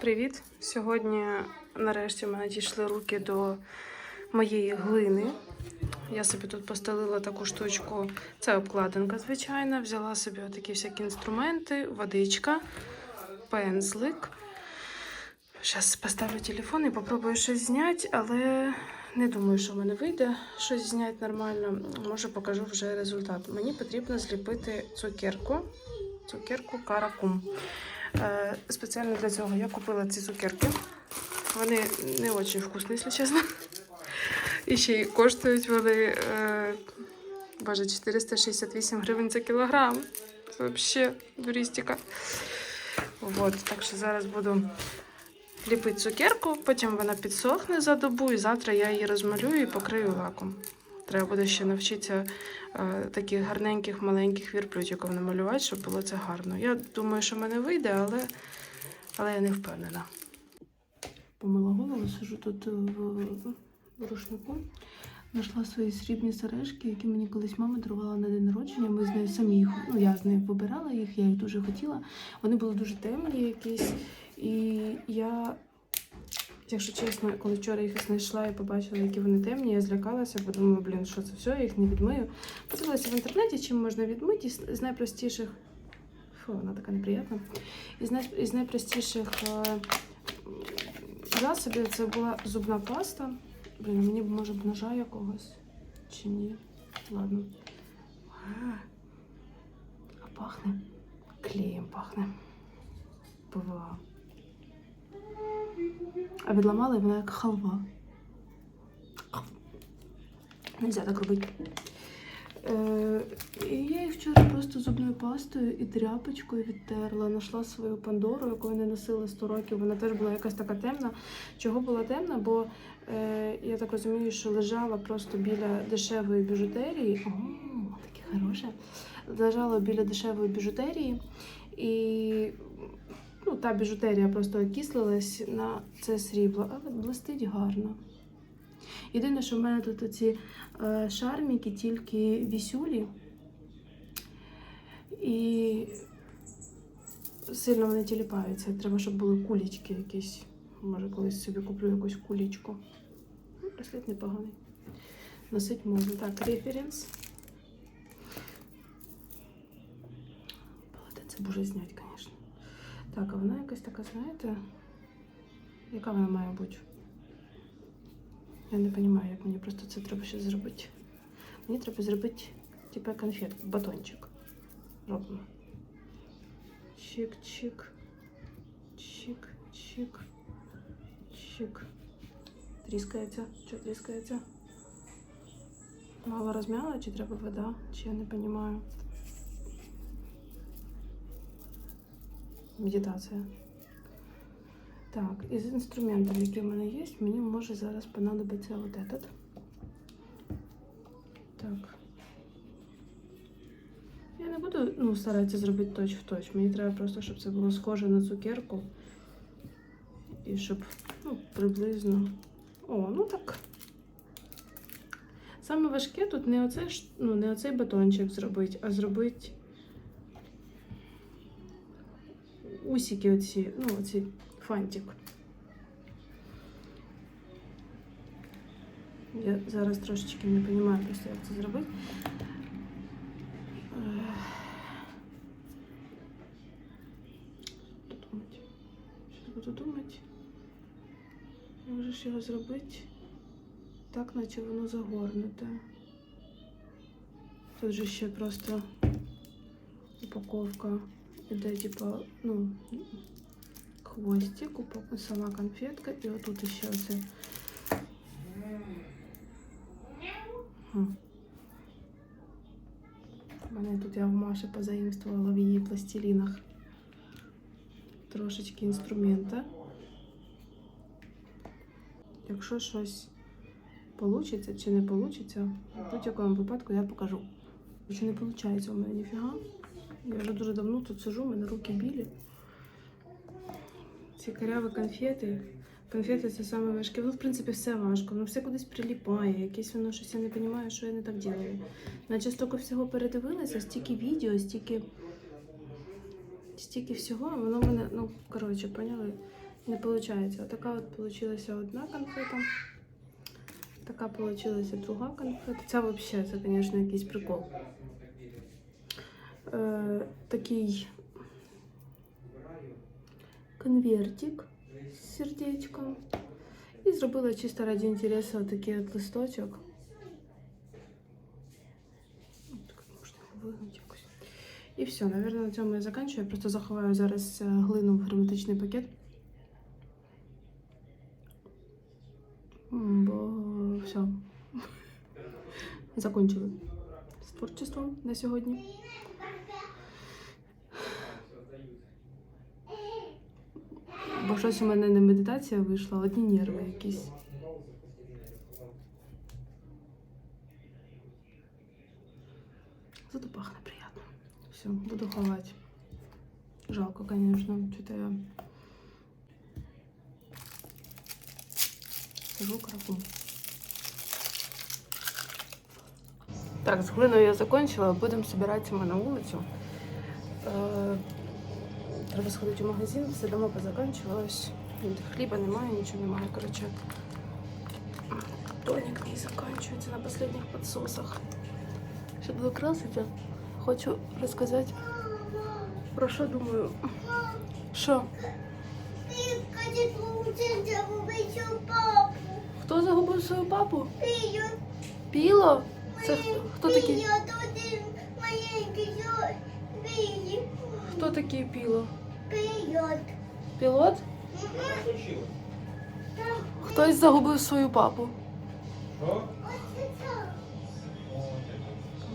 Привіт! Сьогодні нарешті в мене дійшли руки до моєї глини. Я собі тут постелила таку штучку. Це обкладинка, звичайна. Взяла собі такі всякі інструменти, водичка, пензлик. Зараз поставлю телефон і попробую щось зняти, але не думаю, що в мене вийде щось зняти нормально. Може, покажу вже результат. Мені потрібно зліпити цукерку. Цукерку каракум. Е, Спеціально для цього я купила ці цукерки. Вони не дуже вкусні, якщо чесно. І ще й коштують вони е, боже, 468 гривень за кілограм. Це взагалі дурістика. Вот, так що зараз буду ліпити цукерку, потім вона підсохне за добу, і завтра я її розмалюю і покрию лаком. Треба буде ще навчитися е, таких гарненьких маленьких вірплютиків намалювати, щоб було це гарно. Я думаю, що в мене вийде, але, але я не впевнена. Помила голову, сижу тут в, в рушнику. Знайшла свої срібні сережки, які мені колись мама дарувала на день народження. Ми з нею самі їх, ну я з нею вибирала їх, я їх дуже хотіла. Вони були дуже темні якісь. І я, якщо чесно, коли вчора їх знайшла і побачила, які вони темні, я злякалася, бо думаю, блін, що це все, я їх не відмию. Подивилася в інтернеті, чим можна відмити. З найпростіших. Фу, вона така неприємна. Із, най... із найпростіших е... засобів це була зубна паста. Блін, мені може б ножа якогось чи ні. Ладно. А, пахне. Клеєм пахне. ПВА. А відламала і вона як халва. Нельзя так робити. Е, і я їх вчора просто зубною пастою і тряпочкою відтерла. Нашла свою Пандору, яку я не носила 100 років. Вона теж була якась така темна. Чого була темна? Бо е, я так розумію, що лежала просто біля дешевої біжутерії. О, таке хороше. Лежала біля дешевої біжутерії. І ну, та біжутерія просто окислилась на це срібло, але блистить гарно. Єдине, що в мене тут оці е, шарміки, тільки вісюлі. І сильно вони тіліпаються. Треба, щоб були кулічки якісь. Може, колись собі куплю якусь кулічку. Ну, непоганий. Носить можна. Так, референс. Буде зняти, звісно. Так, а вона якась така, знаєте, яка вона має бути? Я не розумію, як мені просто це треба ще зробити. Мені треба зробити, типу, конфетку, батончик. Робимо. Чик-чик. Чик-чик. Чик. Тріскається. Що тріскається? Мало розмяла, чи треба вода? Чи я не розумію. Медитація. Так, із інструментів, які в мене є, мені може зараз понадобиться вот этот. Так. Я не буду ну, старатися зробити точ в точ. Мені треба просто, щоб це було схоже на цукерку. І щоб, ну, приблизно. О, ну так. Саме важке тут не оце, ж- ну, не оцей батончик зробити, а зробити усики оці, ну, оці фантик. Я зараз трошечки не розумію просто, як це зробити. Ех. Буду думати. Як ж його зробити так, наче воно загорнуте. Тут же ще просто упаковка іде, типа, ну, хвостик, сама конфетка, і отут ще оце. У мене тут я в Маші позаїмствувала в її пластилінах трошечки інструмента. Якщо щось получиться чи не получиться, в будь-якому випадку я покажу. Якщо не виходить у мене ніфіга. Я вже дуже давно тут сижу, у мене руки білі. Ці каряві конфети. Конфети це саме важке. Ну, в принципі, все важко. Ну, все кудись приліпає. Якесь воно щось я не розумію, що я не так ділаю. Наче стільки всього передивилася, стільки відео, стільки. Стільки всього, воно в мене, ну, коротше, поняли? не виходить. Така от получилася одна конфета. Така получилася друга конфета. Ця взагалі, це, звісно, якийсь прикол. Е, такий конвертик з сердечком. І зробила чисто ради інтересу такий от листочок. І все, наверное, на цьому я закінчую. Я просто заховаю зараз е, глину в герметичний пакет. Бо все. Закончили з творчеством на сьогодні. Бо щось у мене не медитація вийшла, одні нерви якісь. Зато пахне приятно. Все, буду ховать. Жалко, конечно, что-то я сижу крапу. Так, з глиною я закончила. Будемо збиратися ми на вулицю. Треба сходити в магазин, все дома позаканчувалось. Хліба немає, нічого немає. Коротше, тоник мій закінчується на останніх підсосах. Щоб докрасити, хочу розказати про що думаю. Що? Хто загубив свою папу? Пьет, Піло? Це хто, хто такий? Хто такий піло? Пьет. Пілот? Хтось загубив свою папу.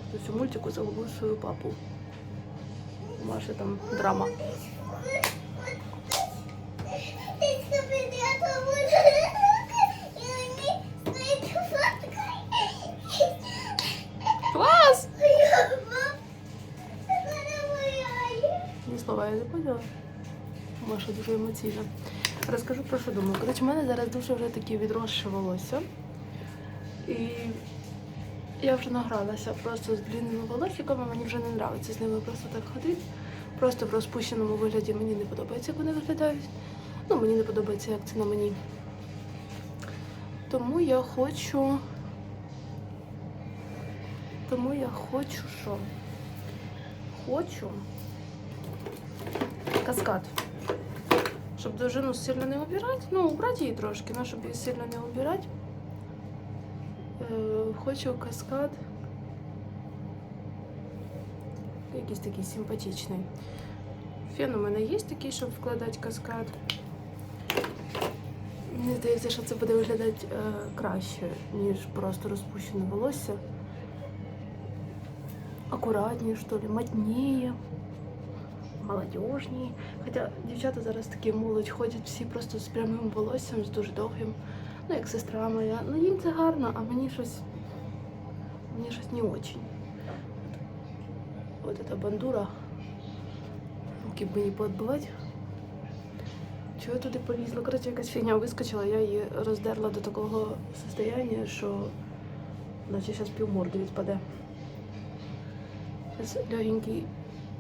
Хтось у мультику загубив свою папу. У Маші там драма. Ты что, придется И они стоит фоткой. Клас! Это моя. Ні слова я не поняла. Маша дуже емоційна. Розкажу про що думаю. Коротше, в мене зараз дуже вже таке відросше волосся. І я вже награлася просто з длинними волосиками, мені вже не подобається з ними просто так ходити. Просто в розпущеному вигляді мені не подобається, як вони виглядають. Ну, мені не подобається, як це на мені. Тому я хочу. Тому я хочу що? Хочу каскад. Щоб довжину сильно не убирати. Ну, убрати її трошки, але щоб її сильно не убирати. Е, хочу каскад. Якийсь такий симпатичний. Фен у мене є такий, щоб вкладати каскад. Мені здається, що це буде виглядати е, краще, ніж просто розпущене волосся. Акуратніше, що ли, модніє Молодіжні. Хоча дівчата зараз такі молодь ходять всі просто з прямим волоссям, з дуже довгим. Ну, як сестра моя. Ну їм це гарно, а мені щось. Мені щось не очень. От эта бандура. Руки б мені поотбивати. Чого я туди полізла? Коротше, якась фігня вискочила, я її роздерла до такого состояння, що наче зараз півморди відпаде. Легенький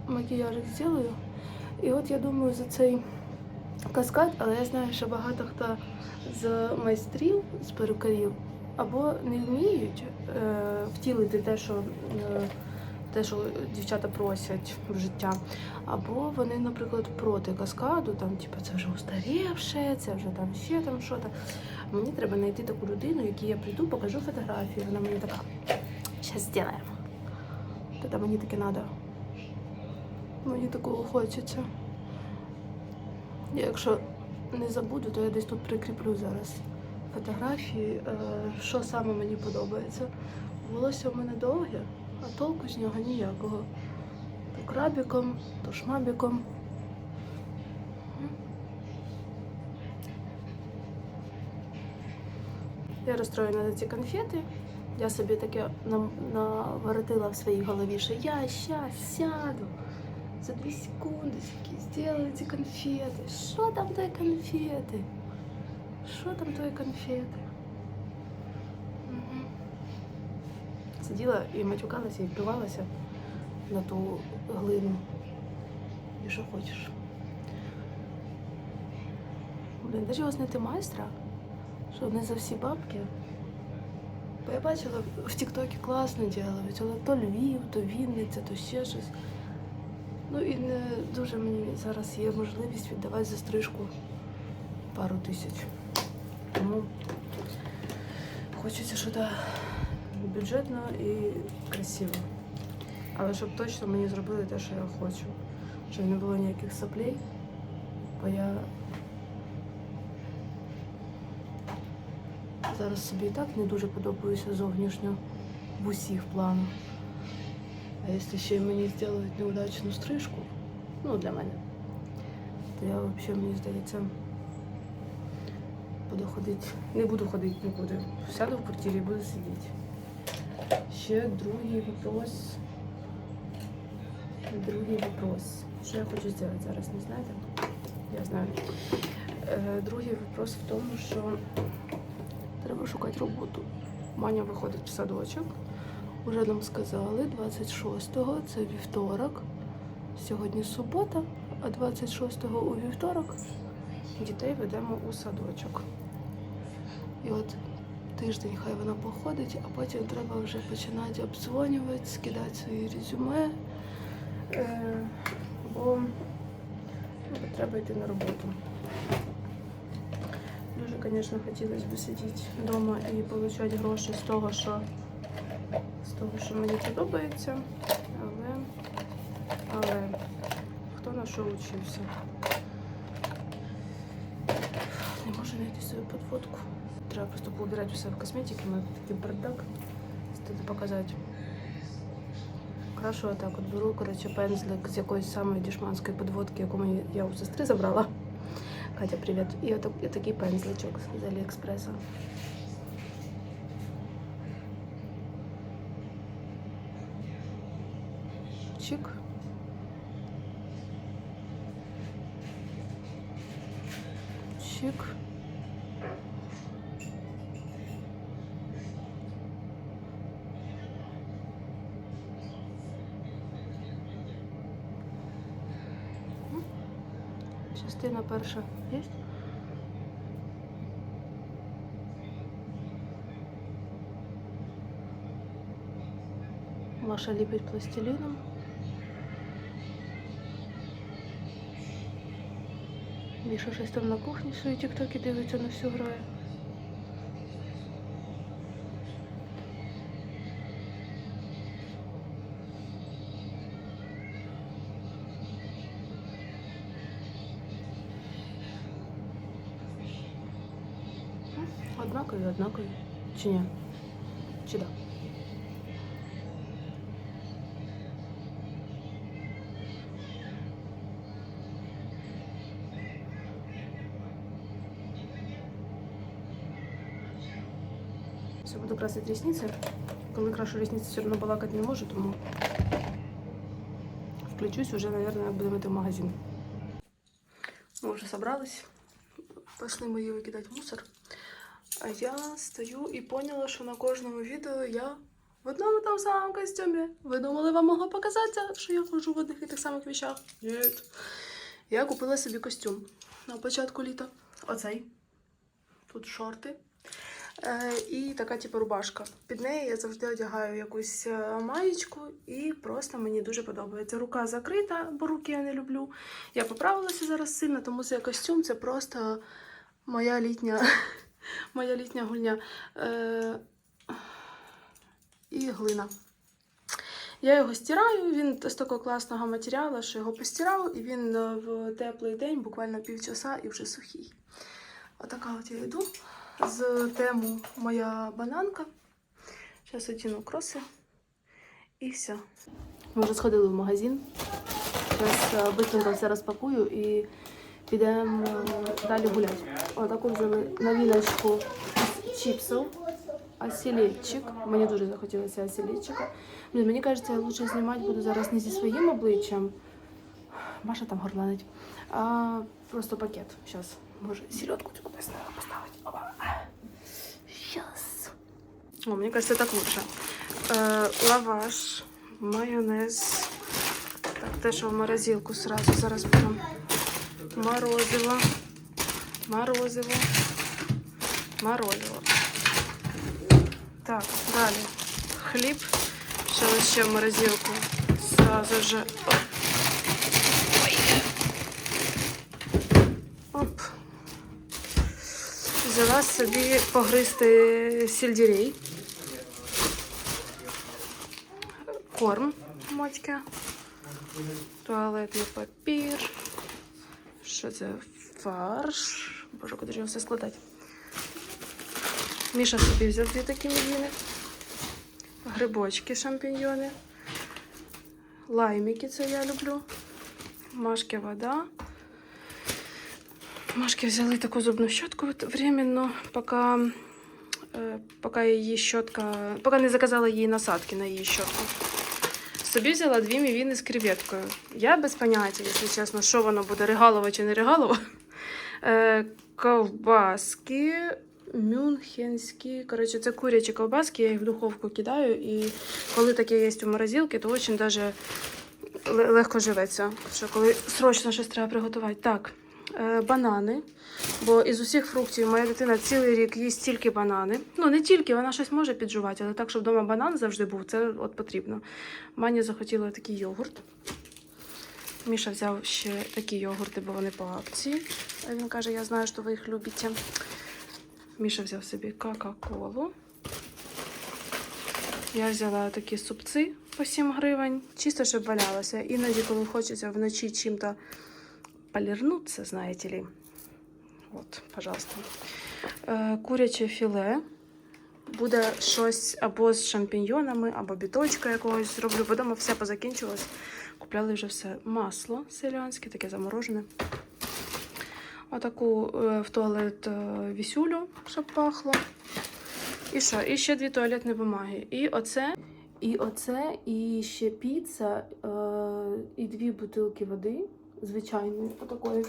макіяжик зроблю. І от я думаю за цей каскад, але я знаю, що багато хто з майстрів, з перукарів, або не вміють е, втілити те, що, е, те, що дівчата просять в життя, або вони, наприклад, проти каскаду, там, типу, це вже устарівше, це вже там ще там що то. Мені треба знайти таку людину, якій я прийду, покажу фотографію. Вона мені така, зараз зробимо. Тоді мені таке треба. Мені такого хочеться. Якщо не забуду, то я десь тут прикріплю зараз фотографії, е, що саме мені подобається. Волосся в мене довге, а толку з нього ніякого. То крабіком, то шмабіком. Я розстроєна за ці конфети. Я собі таке наворотила в своїй голові, що я щас сяду за дві секундочки сделаю ці конфети. Що там тої конфети? Що там тої конфети? Мгм. Сиділа і матюкалася, і плювалася на ту глину. І що хочеш. Блін, його знайти майстра? Що не за всі бабки? Бо я бачила, в Тіктокі класно але то Львів, то Вінниця, то ще щось. Ну і не дуже мені зараз є можливість віддавати за стрижку пару тисяч. Тому хочеться щось бюджетно і красиво. Але щоб точно мені зробили те, що я хочу. Щоб не було ніяких соплей, бо я зараз собі і так не дуже подобаюся зовнішньо в усіх планах. А якщо ще й мені зроблять неудачну стрижку, ну для мене, то я взагалі, мені здається, буду ходити, не буду ходити нікуди. Сяду в квартирі і буду сидіти. Ще другий вопрос. Другий вопрос. Що я хочу зробити зараз, не знаєте? Я знаю. Е, другий вопрос в тому, що треба шукати роботу. Маня виходить в садочок. Уже нам сказали, 26-го це вівторок. Сьогодні субота, а 26-го у вівторок дітей ведемо у садочок. І от тиждень хай вона походить, а потім треба вже починати обдзвонювати, скидати свої резюме. Е, бо ну, треба йти на роботу. Дуже, звісно, хотілося б сидіти вдома і отримати гроші з того, що того, що мені подобається. Але, але хто на що вчився? Не можу знайти свою подводку. Треба просто поубирати все в косметиці, у такий бардак. Стати показати. Крашу отак от беру, коротше, пензлик з якоїсь самої дешманської подводки, яку мені я у сестри забрала. Катя, привіт. І отак, і такий пензличок з Аліекспреса. Чик. Чик. Частина перша є? Маша ліпить пластиліном. Міша щось там на кухні свої тіктоки дивиться на всю грає. Однакові, однакові. Чи ні? Чи да? Все, буду. Коли крашу ресниці, все одно балакати не можу, тому включусь уже, наверное, будемо йти в магазин. Ми вже собрались. Пошли мої викидати мусор. А я стою і поняла, що на кожному відео я в одному тому самому костюмі. Ви думали, вам могло показатися, що я ходжу в одних і тих самих вещах? Ні. Я купила собі костюм на початку літа. Оцей. Тут шорти. Е, і така типу рубашка. Під неї я завжди одягаю якусь е, маєчку, і просто мені дуже подобається. Рука закрита, бо руки я не люблю. Я поправилася зараз сильно, тому цей костюм це просто моя літня, моя літня гульня. Е, і глина. Я його стираю, він з такого класного матеріалу, що його постирав, і він в теплий день, буквально півчаса, і вже сухий. Отака от я йду з тему моя бананка. Зараз одіну кроси і все. Ми вже сходили в магазин. Зараз швидко все розпакую і підемо е, далі гуляти. Отаку взяли новиночку з чіпсів. Осілечик. Мені дуже захотілося осілечика. Блін, мені кажеться, я лучше знімати буду зараз не зі своїм обличчям. Маша там горланить. А просто пакет. Зараз. Може, сільотку цю поставити. О, мне кажется, так лучше. Э, лаваш, майонез. Так, те, що в морозилку сразу. Зараз беремо морозиво. Морозиво. Морозиво. Так, далі. Хліб. Ще ще в морозилку. Сразу же. Оп. Взяла собі погризти сельдерей. Корм мотька. Туалетний папір. Що це? Фарш. Боже, куди ж його все складати? Міша собі взяв дві такі мівіни. Грибочки, шампіньйони. Лаймики, це я люблю. Машки вода. Машки взяли таку зубну щотку от временно, поки, е, поки її щотка, поки не заказала їй насадки на її щотку. Собі взяла дві мівіни з креветкою. Я без поняття, якщо чесно, що воно буде, регалово чи не регалово. Е, ковбаски мюнхенські. Коротше, це курячі ковбаски, я їх в духовку кидаю. І коли таке є у морозилці, то дуже легко живеться. Що коли срочно щось треба приготувати. Так, банани. Бо із усіх фруктів моя дитина цілий рік їсть тільки банани. Ну, не тільки, вона щось може піджувати, але так, щоб вдома банан завжди був, це от потрібно. Маня захотіла такий йогурт. Міша взяв ще такі йогурти, бо вони по акції. Він каже, я знаю, що ви їх любите. Міша взяв собі Кока-Колу. Я взяла такі супці по 7 гривень, чисто, щоб валялося. Іноді, коли хочеться вночі чим-то полірнутися, знаєте ли. От, пожалуйста. Е, куряче філе. Буде щось або з шампіньйонами, або біточка якогось зроблю. Бо дома все позакінчилось. Купляли вже все масло селянське, таке заморожене. Отаку е, в туалет е, вісюлю, щоб пахло. І що? І ще дві туалетні бумаги. І оце, і оце, і ще піца, е, і дві бутилки води звичайної, отакої.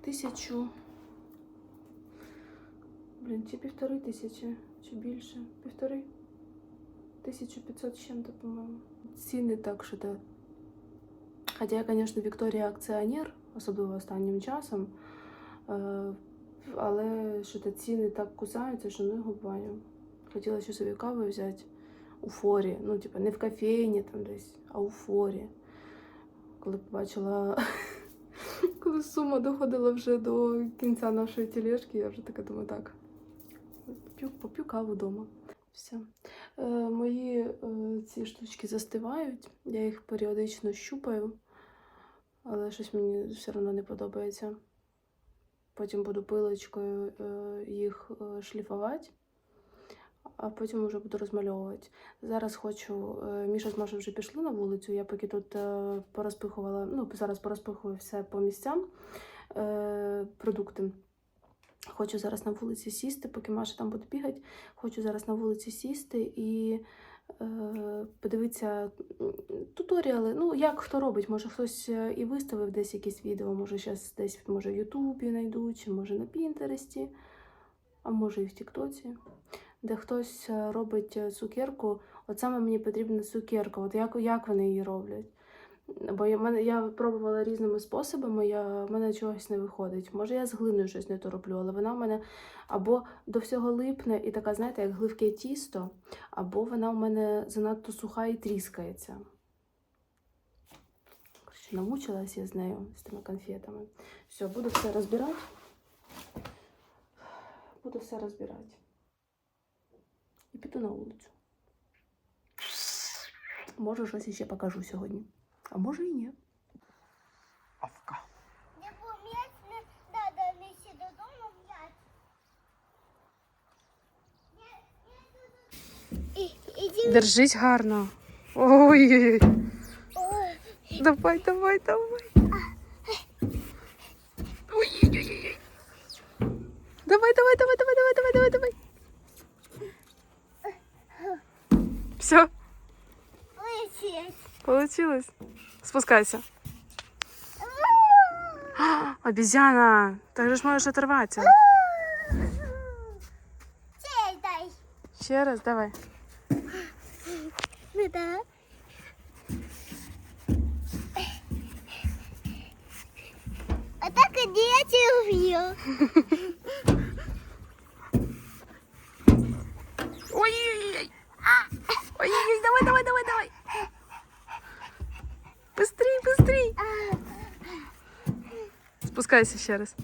Тисячу. Блін, чи півтори тисячі, чи більше. Півтори. 1500 з чим-то, по-моєму. Ціни так, що то. Хоча я, звісно, Вікторія акціонер, особливо останнім часом. Е, але що то ціни так кусаються, що не губаю. Хотіла ще собі кави взяти у форі. Ну, типу, не в кофейні там десь, а у форі. Коли побачила, коли сума доходила вже до кінця нашої тележки, я вже така думаю, так. Поп'ю, поп'ю каву вдома. Все. Е, мої е, ці штучки застивають, я їх періодично щупаю, але щось мені все одно не подобається. Потім буду пилочкою е, їх е, шліфувати, а потім вже буду розмальовувати. Зараз хочу. е, Міша з Машою вже пішли на вулицю. Я поки тут е, порозпихувала, ну, зараз порозпихую все по місцям е, продукти. Хочу зараз на вулиці сісти, поки Маша там буде бігати. Хочу зараз на вулиці сісти і е, подивитися туторіали. Ну, як хто робить, може хтось і виставив десь якісь відео, може зараз десь може в Ютубі знайду, чи може на Пінтересті, а може і в Тіктоці, де хтось е, робить е, цукерку. От саме мені потрібна цукерка. От як, як вони її роблять? Бо я, мене, я пробувала різними способами, я, в мене чогось не виходить. Може, я з глиною щось не то роблю, але вона в мене або до всього липне і така, знаєте, як гливке тісто, або вона в мене занадто суха і тріскається. Коротше, намучилась я з нею, з тими конфетами. Все, буду все розбирати. Буду все розбирати. І піду на вулицю. Може, щось іще покажу сьогодні. А може і ні. Авка. Не пом'ять, не треба нести додому м'ять. І, іди. Держись гарно. Ой, Ой, давай, давай, давай. Ой-ой-ой. Давай, давай, давай, давай, давай, давай, давай, давай. Все, летіть. получилось. Спускайся. А, Обезьяна, так же ж можеш оторватися. Цей дай. Ще раз, давай. Не дай. интервью. Ой-ой-ой. Ой-ой-ой, давай, давай, давай, давай. Быстрей, быстрей. Спускайся ще раз.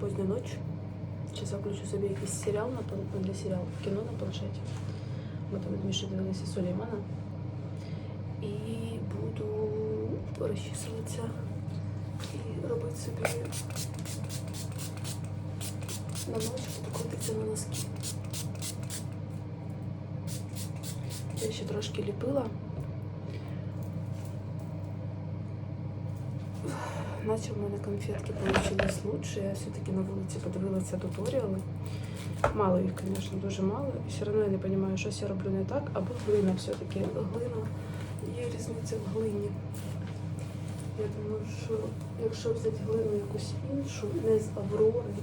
Поздня ніч. Зараз включу собі якийсь серіал на ну, для серіалу, кіно на планшеті. Ми там Мішою дивилися Сулеймана. І буду розчісуватися і робити собі на ночь буду крутитися на носки. Я ще трошки ліпила. Наче в мене конфетки получились лучше. Я все-таки на вулиці подивилася туторіали. Мало їх, звісно, дуже мало. І все одно я не розумію, щось я роблю не так, або глина все-таки. Глина. Є різниця в глині. Я думаю, що якщо взяти глину якусь іншу, не з Аврори,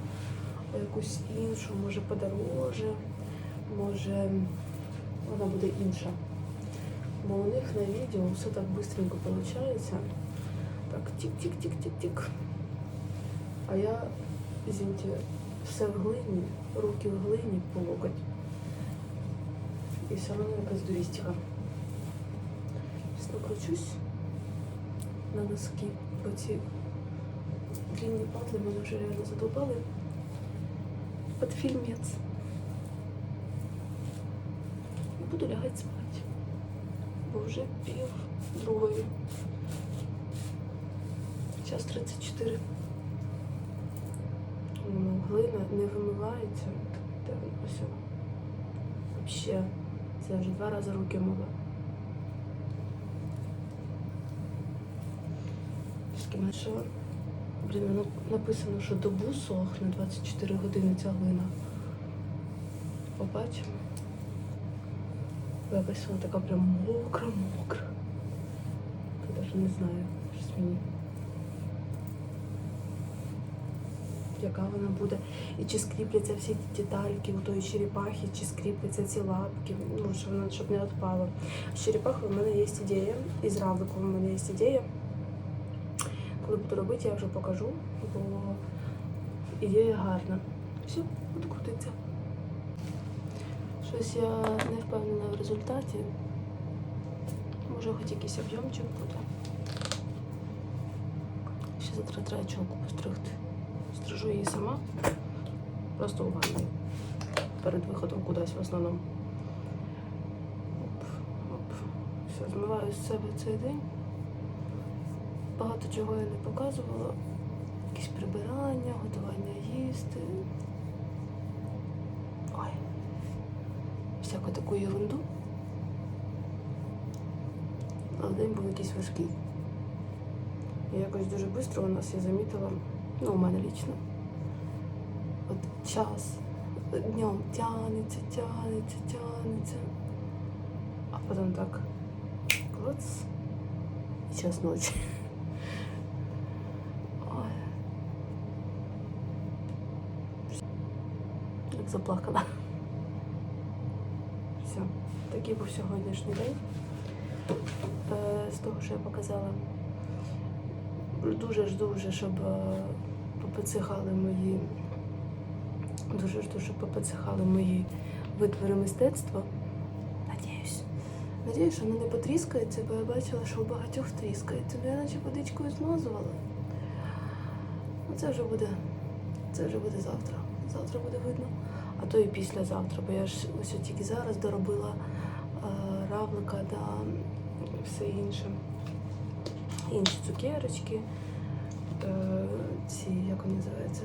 а якусь іншу, може подороже, може вона буде інша. Бо у них на відео все так швидко виходить. Так, тик-тик-тик-тик-тик. А я, извините, все в глині, руки в глині по локоть. І все одно якась дурістика. Зараз накручусь на носки. Оці длинні патли мене вже реально задовбали. Под фильмец. І буду лягати спати. Бо вже пів другої. Час 34. Ну, глина не вимивається. Ось. Взагалі, це вже два рази руки мила. Що, блін, воно написано, що добу сохне 24 години ця глина. Побачимо. Якась така прям мокра-мокра. Я навіть не знаю, щось мені. Яка вона буде, і чи скріпляться всі ті детальки у тої черепахи, чи скріпляться ці лапки, ну, щоб вона щоб не відпало. З черепахою в мене є ідея, і з равликом в мене є ідея. Коли буду робити, я вже покажу, бо ідея гарна. Все, буду крутитися. Щось я не впевнена в результаті. Може, хоч якийсь об'ємчик буде. Ще завтра треба чолку постригти. Стрижу її сама, просто у ванні. Перед виходом кудись в основному. Оп, оп. Все, змиваю з себе цей день. Багато чого я не показувала. Якісь прибирання, готування їсти. Ой. Всяку таку ерунду. Але день був якийсь важкий. І якось дуже швидко у нас я замітила. Ну, у мене лічно. От час днем тянеться, тянеться, тянеться. А потім так клац. І час ночі. Як заплакала. Все. Такий був сьогоднішній день. Е, З того, що я показала. Дуже жду вже, щоб попоцихали мої. Дуже жду, щоб попоцихали мої витвори мистецтва. Надіюсь. Надіюсь, що воно не потріскається, бо я бачила, що у багатьох тріскається. Ну я наче водичкою змазувала. Ну це вже буде. Це вже буде завтра. Завтра буде видно. А то і післязавтра, бо я ж ось тільки зараз доробила е, равлика та все інше. Інші цукерочки, ці, як вони називаються,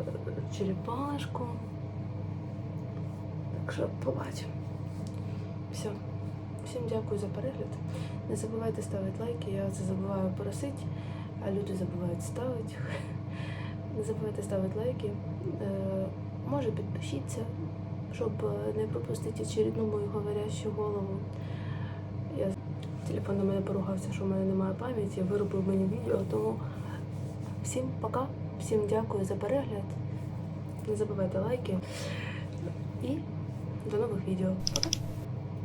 Е, черепашку. Так що побачимо. Все. Всім дякую за перегляд. Не забувайте ставити лайки, я це забуваю просити, а люди забувають ставити. Не забувайте ставити лайки. Е, Може підпишіться, щоб е, не пропустити очередну мою говорящу голову. Телефон на мене поругався, що в мене немає пам'яті, виробив мені відео, тому всім пока, всім дякую за перегляд. Не забувайте лайки і до нових відео. Пока!